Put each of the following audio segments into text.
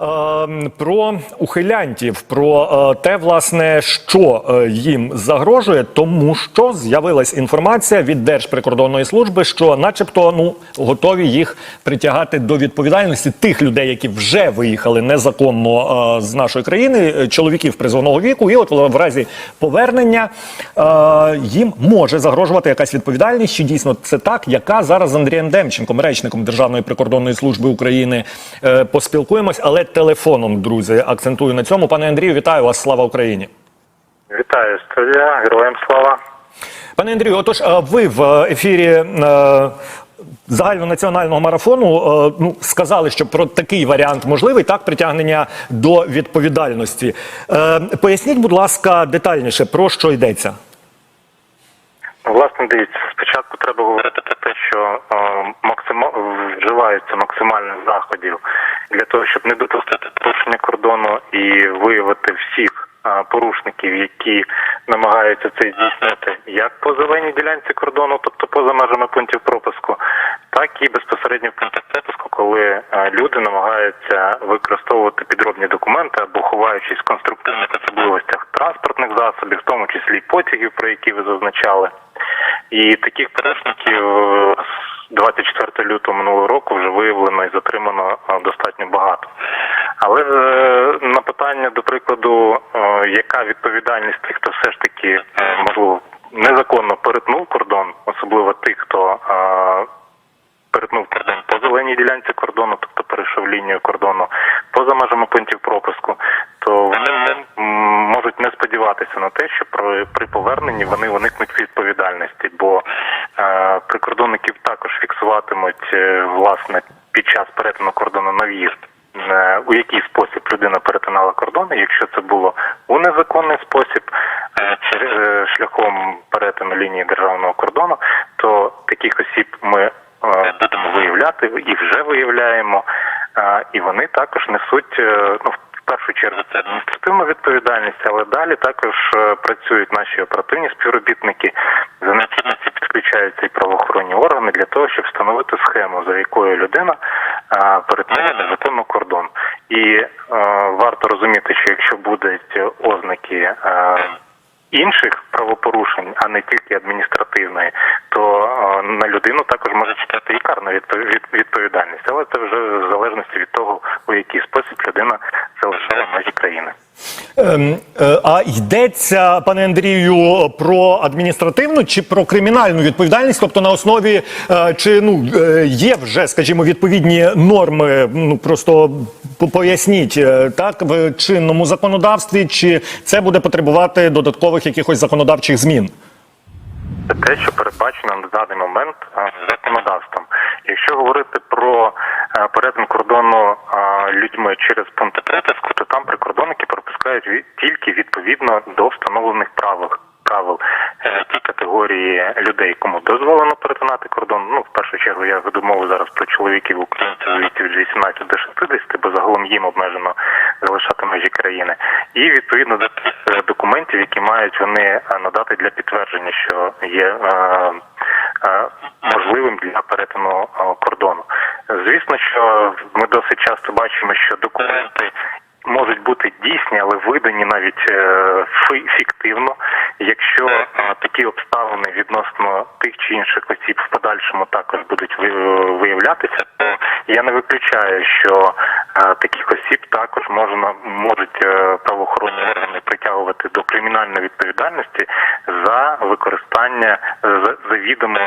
Е, Про ухилянтів, про е, те, власне, що е, їм загрожує, тому що з'явилась інформація від Держприкордонної служби, що, начебто, ну готові їх притягати до відповідальності тих людей, які вже виїхали незаконно е, з нашої країни, чоловіків призовного віку, і от в разі повернення їм може загрожувати якась відповідальність, чи дійсно це так, яка зараз з Андрієм Демченком, речником Державної прикордонної служби України, поспілкуємось, але телефоном, друзі, акцентую на цьому. Пане Андрію, вітаю вас! Слава Україні! Вітаю студія, героям слава. Пане Андрію, отож, е, ви в ефірі е, загальнонаціонального марафону е, ну, сказали, що про такий варіант можливий, так, притягнення до відповідальності. Е, Поясніть, будь ласка, детальніше, про що йдеться. Ну, Власне, дивіться, спочатку треба говорити про те, що е, максима... вживаються максимальних заходів для того, щоб не допустити порушення кордону і виявити всіх е, порушників, які намагаються це здійснити як по зеленій ділянці кордону, тобто поза межами пунктів пропуску, так і безпосередньо в пунктах пропуску, коли е, люди намагаються використовувати підробні документи або ховаючись в конструктивних особливостях транспортних засобів, в тому числі потягів, про які ви зазначали. І таких порушників е, з 24 лютого минулого року вже виявлено і затримано е, достатньо багато. Але е, на питання, до прикладу, е, яка відповідальність тих, хто все ж таки е, можливо незаконно перетнув кордон, особливо тих, хто е, перетнув кордон по зеленій ділянці кордону, тобто перейшов лінію кордону поза межами пунктів пропуску, то вони не м, можуть не сподіватися на те, що при, при поверненні вони уникнуть відповідальності, бо е, прикордонників також фіксуватимуть е, власне під час перетину кордону на в'їзд. е, У який спосіб людина перетинала кордони, якщо це було у незаконний спосіб, шляхом перетину лінії державного кордону, то таких осіб ми будемо виявляти і вже виявляємо, і вони також несуть ну в першу чергу це адміністративна відповідальність, але далі також е, працюють наші оперативні співробітники. За необхідності підключаються і правоохоронні органи для того, щоб встановити схему, за якою людина е, перетинає незаконно кордон. І е, варто розуміти, що якщо будуть ознаки. Е, інших правопорушень, а не тільки адміністративної, то на людину також може чекати і карна відповідальність. Але це вже в залежності від того, у який спосіб людина залишала межі країни. Ем, е, а йдеться, пане Андрію, про адміністративну чи про кримінальну відповідальність? Тобто на основі е, чи ну е, є вже, скажімо, відповідні норми? Ну просто поясніть так в чинному законодавстві, чи це буде потребувати додаткових якихось законодавчих змін? Це те, що передбачено на даний момент законодавством. Якщо говорити про перетин кордону людьми через пункти пропуску, то там прикордонники пропускають від- тільки відповідно до встановлених правил. Правил Е, ті категорії людей, кому дозволено перетинати кордон. Ну в першу чергу я веду мову зараз про чоловіків українців віці від 18 до 60, бо загалом їм обмежено залишати межі країни. І відповідно до тих е, документів, які мають вони е, надати для підтвердження, що є можливим для перетину кордону. Звісно, що ми досить часто бачимо, що документи. Можуть бути дійсні, але видані навіть е, фіктивно, якщо такі обставини відносно тих чи інших осіб в подальшому також будуть ви- виявлятися, то я не виключаю, що таких осіб також можна можуть е, правоохоронні органи притягувати до кримінальної відповідальності за використання за- завідомо.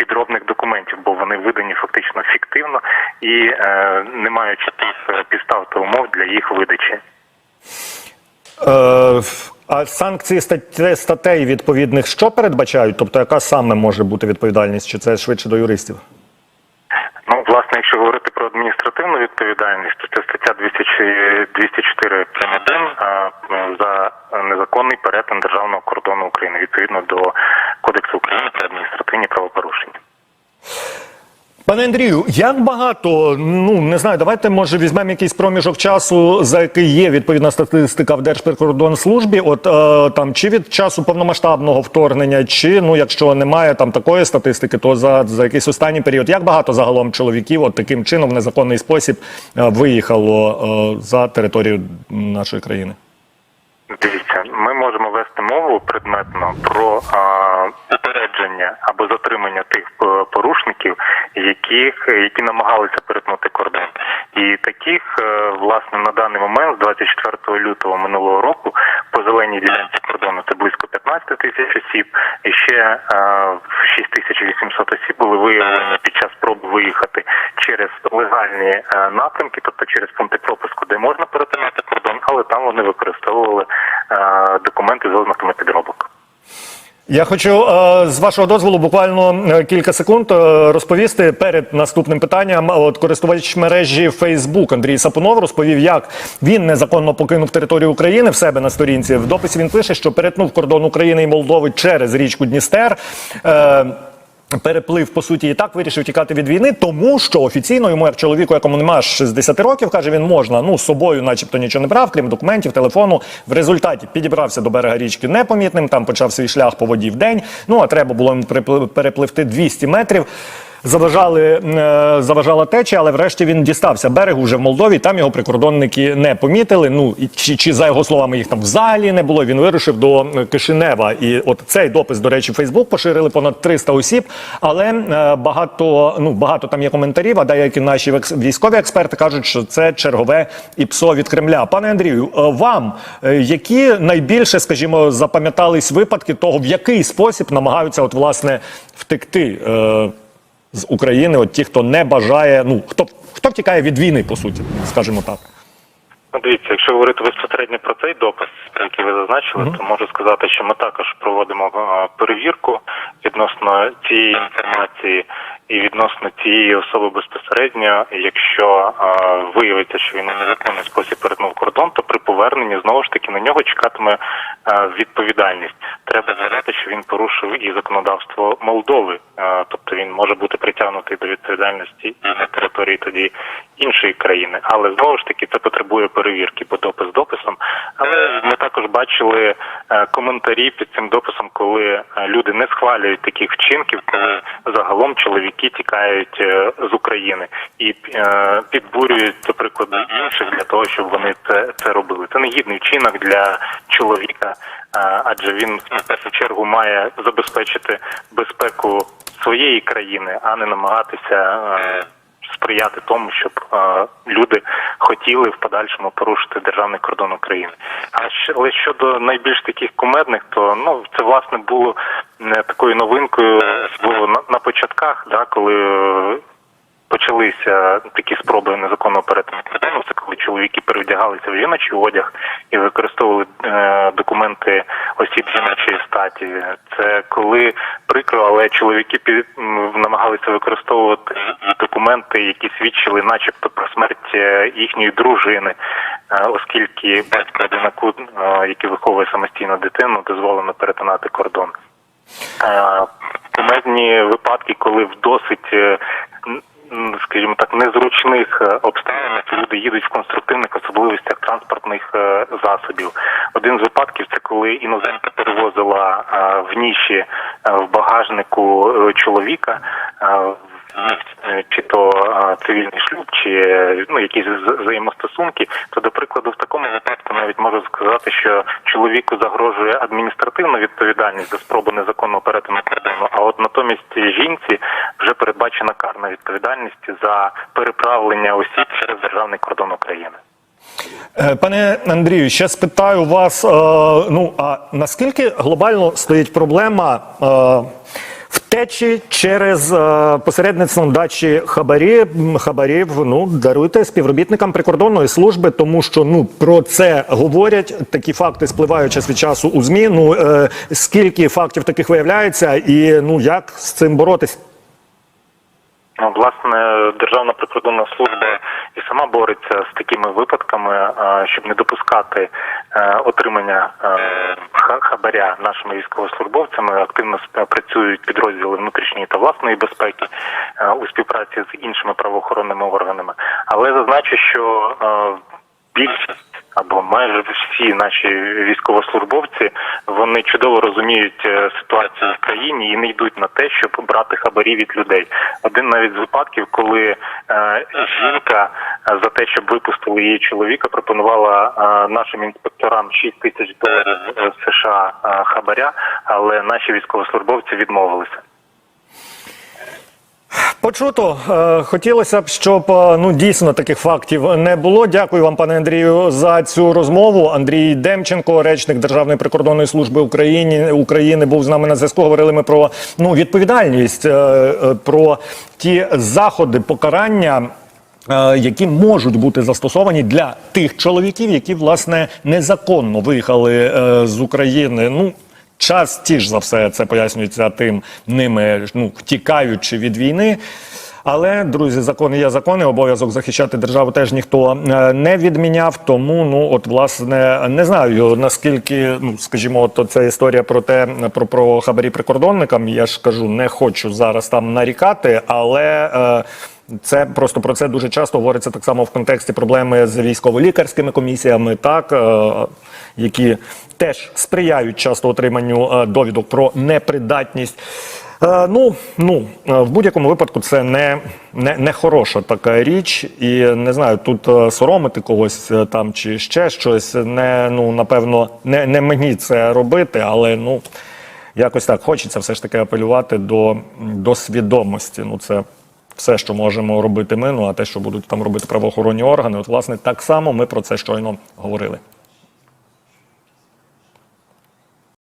Підробних документів, бо вони видані фактично фіктивно і е, не маючи тих підстав та умов для їх видачі. Е, а санкції статей відповідних що передбачають? Тобто, яка саме може бути відповідальність? Чи це швидше до юристів? Якщо говорити про адміністративну відповідальність, то це стаття 204 204 прим. 1 е, за незаконний перетин державного кордону України відповідно до Кодексу України про адміністративні правопорушення. Пане Андрію, як багато, ну не знаю, давайте може візьмемо якийсь проміжок часу, за який є відповідна статистика в Держприкордонслужбі. От е, там чи від часу повномасштабного вторгнення, чи ну якщо немає там такої статистики, то за, за якийсь останній період, як багато загалом чоловіків от таким чином в незаконний спосіб е, виїхало е, за територію нашої країни? Дивіться, ми можемо вести мову предметно про а, попередження або затримання тих е, порушників, яких які намагалися перетнути кордон. І таких, е, власне, на даний момент, з 24 лютого минулого року, по зеленій ділянці кордону це близько 15 тисяч осіб, і ще е, 6800 осіб були виявлені під час спроби виїхати через легальні е, напрямки, тобто через пункти пропуску, де можна перетинати кордон, але там вони використовували е, документи з ознаками підробок. Я хочу е, з вашого дозволу буквально е, кілька секунд е, розповісти перед наступним питанням. От користувач мережі Facebook Андрій Сапунов розповів, як він незаконно покинув територію України в себе на сторінці. В дописі він пише, що перетнув кордон України і Молдови через річку Дністер. Переплив по суті і так вирішив тікати від війни, тому що офіційно йому, як чоловіку, якому немає 60 років, каже, він можна. Ну з собою, начебто, нічого не брав, крім документів, телефону. В результаті підібрався до берега річки непомітним. Там почав свій шлях по воді в день. Ну а треба було йому перепливти 200 метрів. Заважали, е, заважала течія, але врешті він дістався берегу вже в Молдові. Там його прикордонники не помітили. Ну чи, чи за його словами їх там взагалі не було. Він вирушив до Кишинева. І от цей допис, до речі, Фейсбук поширили понад 300 осіб. Але е, багато ну багато там є коментарів. А деякі наші військові експерти кажуть, що це чергове іпсо від Кремля. Пане Андрію, е, вам які найбільше, скажімо, запам'ятались випадки того, в який спосіб намагаються, от власне, втекти. З України, от ті, хто не бажає, ну хто хто втікає від війни, по суті, скажімо так. Ну, дивіться, якщо говорити безпосередньо про цей допис, про який ви зазначили, то можу сказати, що ми також проводимо е, перевірку відносно цієї інформації і відносно цієї особи безпосередньо. Якщо е, виявиться, що він у незаконний спосіб перетнув кордон, то при поверненні знову ж таки на нього чекатиме е, відповідальність. Треба згадати, що він порушив і законодавство Молдови, тобто він може бути притягнутий до відповідальності і на території тоді іншої країни. Але знову ж таки це потребує перевірки, бо допис дописом. Але ми також бачили е, коментарі під цим дописом, коли е, люди не схвалюють таких вчинків, коли загалом чоловіки тікають е, з України і е, підбурюють, до прикладу, інших для того, щоб вони це, це робили. Це негідний вчинок для чоловіка, е, адже він в першу чергу має забезпечити безпеку своєї країни, а не намагатися. е, сприяти тому, щоб е, люди хотіли в подальшому порушити державний кордон України. А але щодо найбільш таких кумедних, то ну це власне було е, такою новинкою особливо на, на початках, да, коли почалися такі спроби незаконного перетину кордону. Це коли чоловіки перевдягалися в жіночий одяг і використовували е, документи осіб жіночої статі. Це коли прикро, але чоловіки під, намагалися використовувати документи, які свідчили, начебто, про смерть е, їхньої дружини, е, оскільки батько одинаку, який виховує самостійно дитину, дозволено перетинати кордон. Е, Кумедні випадки, коли в досить, скажімо так, незручних е, обставинах люди їдуть в конструктивних особливостях транспортних е, засобів. Один з випадків це коли іноземка перевозила е, в ніші в багажнику чоловіка. Чи цивільний шлюб, чи ну якісь взаємостосунки, то до прикладу в такому випадку навіть можу сказати, що чоловіку загрожує адміністративна відповідальність за спробу незаконного перетину кордону. А от натомість жінці вже передбачена карна відповідальність за переправлення осіб через державний кордон України. Е, Пане Андрію, ще спитаю вас: е, ну а наскільки глобально стоїть проблема е, втечі через е, посередництво дачі хабарі, хабарів? Ну даруйте співробітникам прикордонної служби, тому що ну про це говорять. Такі факти спливають час від часу у змі. Ну е, скільки фактів таких виявляється, і ну як з цим боротись? Ну, Власне, Державна прикордонна служба і сама бореться з такими випадками, щоб не допускати е, отримання е, хабаря нашими військовослужбовцями. Активно працюють підрозділи внутрішньої та власної безпеки е, у співпраці з іншими правоохоронними органами. Але зазначу, що е, більшість або майже всі наші військовослужбовці вони чудово розуміють е, ситуацію в країні і не йдуть на те, щоб брати хабарі від людей. Один навіть з випадків, коли е, жінка е, за те, щоб випустили її чоловіка, пропонувала нашим інспекторам 6 тисяч доларів США хабаря, але наші військовослужбовці відмовилися. Почуто. Е, Хотілося б, щоб е, ну дійсно таких фактів не було. Дякую вам, пане Андрію, за цю розмову. Андрій Демченко, речник Державної прикордонної служби України України, був з нами на зв'язку. Говорили ми про ну відповідальність, е, про ті заходи покарання. Які можуть бути застосовані для тих чоловіків, які власне незаконно виїхали з України. Ну частіше за все це пояснюється тим ними, ну тікаючи від війни. Але друзі, закони є закони. Обов'язок захищати державу теж ніхто е, не відміняв. Тому ну от власне не знаю наскільки, ну скажімо, то ця історія про те, про, про хабарі прикордонникам. Я ж кажу, не хочу зараз там нарікати, але. Е, це просто про це дуже часто говориться так само в контексті проблеми з військово-лікарськими комісіями, так е, які теж сприяють часто отриманню е, довідок про непридатність. Е, Ну, ну в будь-якому випадку це не, не, не хороша така річ, і не знаю, тут соромити когось там чи ще щось. Не ну напевно, не, не мені це робити, але ну якось так хочеться все ж таки апелювати до, до свідомості. Ну це все, що можемо робити ми, ну а те, що будуть там робити правоохоронні органи, от власне так само ми про це щойно говорили.